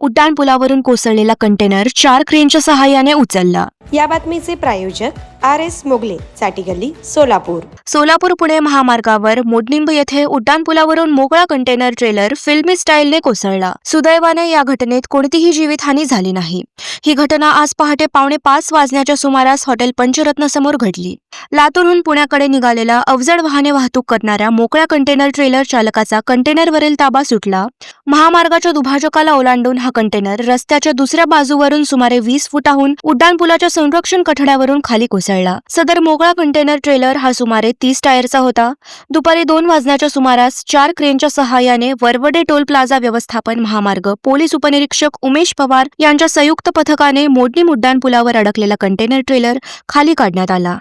उड्डाणपुलावरून कोसळलेला container चार क्रेनच्या सहाय्याने उचलला. या बातमीचे प्रायोजक आर एस मोगले चाटी गल्ली सोलापूर. सोलापूर पुणे महामार्गावर मोडनिंब येथे उड्डाणपुलावरून मोकळा कंटेनर ट्रेलर फिल्मी स्टाईलने कोसळला. सुदैवाने या घटनेत कोणतीही जीवितहानी झाली नाही. ही घटना आज पहाटे पावणे पाच वाजण्याच्या सुमारास हॉटेल पंचरत्न समोर घडली. लातूरहून पुण्याकडे निघालेला अवजड वाहने वाहतूक करणाऱ्या मोकळ्या कंटेनर ट्रेलर चालकाचा कंटेनरवरील ताबा सुटला. महामार्गाच्या दुभाजकाला ओलांडून हा कंटेनर रस्त्याच्या दुसऱ्या बाजूवरून सुमारे वीस फुटाहून उड्डाणपुलाच्या संरक्षण कठड्यावरून खाली कोसळला. सदर मोकळा कंटेनर ट्रेलर हा सुमारे तीस टायरचा होता. दुपारी दोन वाजण्याच्या सुमारास चार क्रेनच्या सहाय्याने वरवडे टोल प्लाझा व्यवस्थापन महामार्ग पोलीस उपनिरीक्षक उमेश पवार यांच्या संयुक्त पथकाने मोडणी मुड्डाण पुलावर अडकलेला कंटेनर ट्रेलर खाली काढण्यात आला.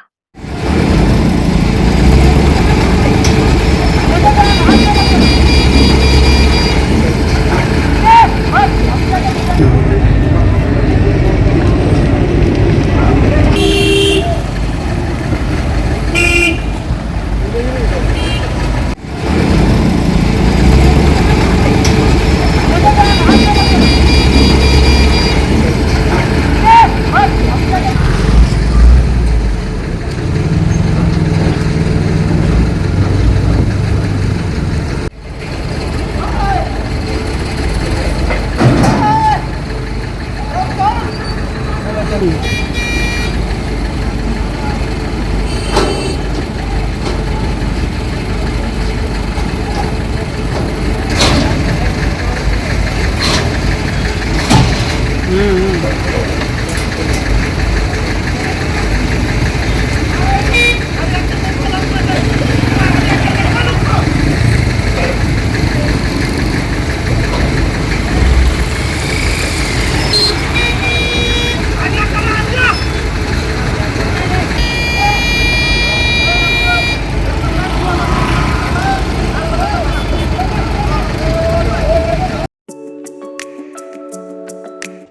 分かうんうん。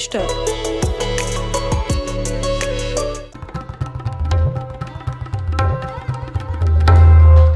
गोष्ट